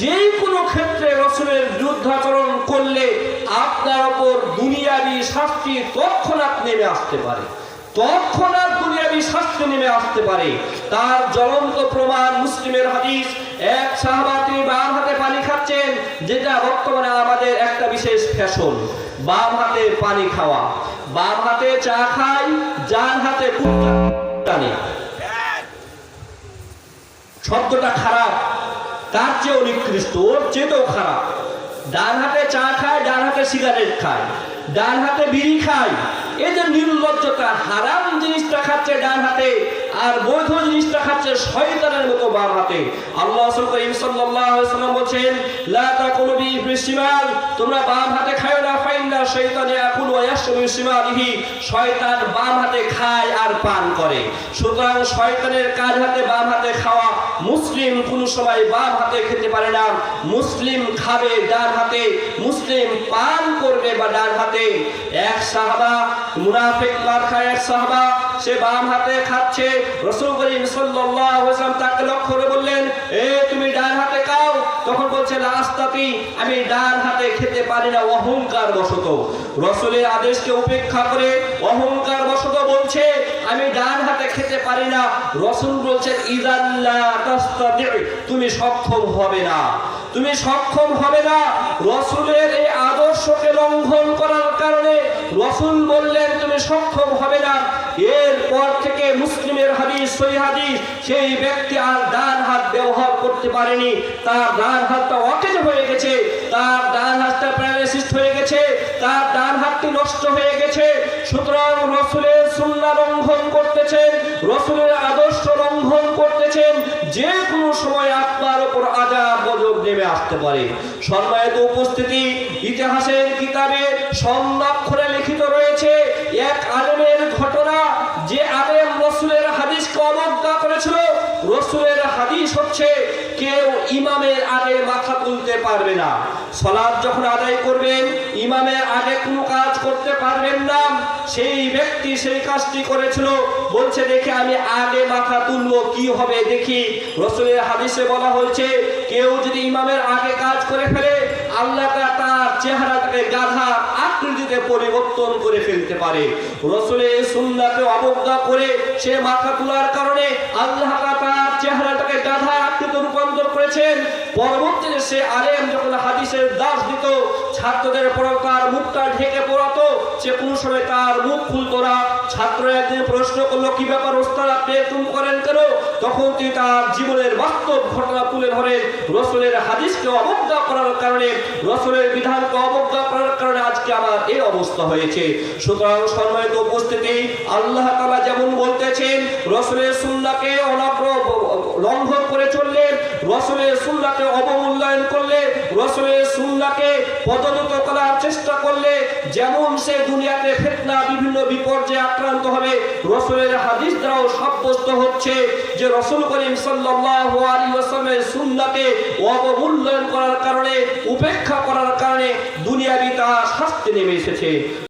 যে কোনো ক্ষেত্রে রসুলের বিরুদ্ধাচরণ করলে আপনার ওপর দুনিয়াবি শাস্তি তৎক্ষণাৎ নেমে আসতে পারে। তৎক্ষণাৎ দুনিয়াবি শাস্তি নেমে আসতে পারে। তার জ্বলন্ত প্রমাণ মুসলিমের হাদিস, এক সাহাবা তিনি বাম হাতে পানি খাচ্ছেন, যেটা বর্তমানে আমাদের একটা বিশেষ ফ্যাশন, বাম হাতে পানি খাওয়া। বাম হাতে চা খাই যার হাতে টানে। শব্দটা খারাপ। তার চেয়েও নিকৃষ্ট, ওর চেয়েও খারাপ। ডান হাতে চা খায়, ডান হাতে সিগারেট খায়, ডান হাতে বিড়ি খায়। এই যে নির্লজ্জতা, হারাম জিনিসটা খাচ্ছে ডান হাতে, আর বৈধ জিনিসটা খাচ্ছে শয়তানের মতো বাম হাতে। আল্লাহ করিম ওয়াসাল্লাম বলেন লা তাকুলু বিশিমাল তোমরা বাম হাতে খাও না, ফাইন্না শয়তান ইয়াকুল ওয়া ইয়াশরাবু বিশিমালিহি শয়তান বাম হাতে খায় আর পান করে। সুতরাং শয়তানের কাজ হাতে, বাম হাতে খাওয়া মুসলিম কোন সময় বাম হাতে খেতে পারে না। মুসলিম খাবে ডান হাতে, মুসলিম পান করবে বা ডান হাতে। এক সাহাবা, মুনাফিক মার খায় এক সাহাবা, সে বাম হাতে খাচ্ছে। রসুল করিম সাল্লাল্লাহু আলাইহি ওয়াসাল্লাম তাকে লক্ষ্য করে বললেন, এ তখন বলছে লাস্তাতি আমি ডান হাতে খেতে পারি না অহংকার বশত রসুলের আদেশকে উপেক্ষা করে অহংকার বশত বলছে, আমি ডান হাতে খেতে পারি না। রসুল বলছেন ইদাল্লা তুমি সক্ষম হবে না। তুমি সক্ষম হবে না রসুলের এই আদর্শকে লঙ্ঘন করার কারণে। রসুল বললেন, তুমি সক্ষম হবে না। এরপর থেকে মুসলিমের হাদিস সই হাদিস, সেই ব্যক্তি আর ডান হাত ব্যবহার করতে পারেনি। তার ডান হাতটা অকেজ হয়ে গেছে, তার ডান হাতটা প্যারালাইসিস হয়ে গেছে, তার ডান হাতটি নষ্ট হয়ে গেছে। সুতরাং রসুলের সুন্না লঙ্ঘন করতেছেন, রসুলের আদর্শ লঙ্ঘন করতেছেন, যে কোনো সময় আপনার উপর আজাব গজব নেমে আসতে পারে। সম্মানিত উপস্থিতি, ইতিহাসের কিতাবে সংরক্ষণে লিখিত রয়েছে, এক আলেমের ঘটনা হাদিস হচ্ছে, কেউ ইমামের আগে মাথা তুলতে পারবে না। সলাদ যখন আদায় করবেন, ইমামের আগে কোনো কাজ করতে পারবেন না। সেই ব্যক্তি সেই কাজটি করেছিল, বলছে, দেখে আমি আগে মাথা তুলবো, কি হবে দেখি। রসুলের হাদিসে বলা হয়েছে, কেউ যদি ইমামের আগে কাজ করে ফেলে, আল্লাহ তার চেহারাটাকে গাধা আকৃতিতে পরিবর্তন করে ফেলতে পারে। রসুলের সুন্নাকে অবজ্ঞা করে সে মাথা তোলার কারণে আল্লাহ করেছেন। পরবর্তীতে সে আলেম যখন হাদিসের দাস দিত, ছাত্রদের পর তার মুখটা ঢেকে পড়াতো, সে কোনো সময় তার মুখ খুলতো না। ছাত্র একদিন প্রশ্ন করল, কি ব্যাপার ওস্তাদ, আপনি এরকম করেন কেন? তখন তিনি তার জীবনের বাস্তব ঘটনা তুলে ধরেন। রসুলের হাদিসকে অবজ্ঞা করার কারণে, রসুলের বিধানকে অবজ্ঞা করার কারণে আজকে আমার এই অবস্থা হয়েছে। সুতরাং সম্মানিত উপস্থিতি, আল্লাহ তালা যেমন বলতেছেন, রসুলের সুন্নাকে অনাগ্র লঙ্ঘন করে চললে রসুলের সুন্নাকে অবমূল্যায়ন করলে রসুলের সুন্নাকে পদনত করার চেষ্টা করলে যেমন সে দুনিয়াতে ফেতনা, বিভিন্ন বিপর্যয়ে আক্রান্ত হবে, রসুলের হাদিস দ্বারাও সাব্যস্ত হচ্ছে যে রসুল করিম সাল্লাল্লাহু আলাইহি অবমূল্যায়ন করার কারণে, উপেক্ষা করার কারণে দুনিয়াবি তার শাস্তি নেমে এসেছে।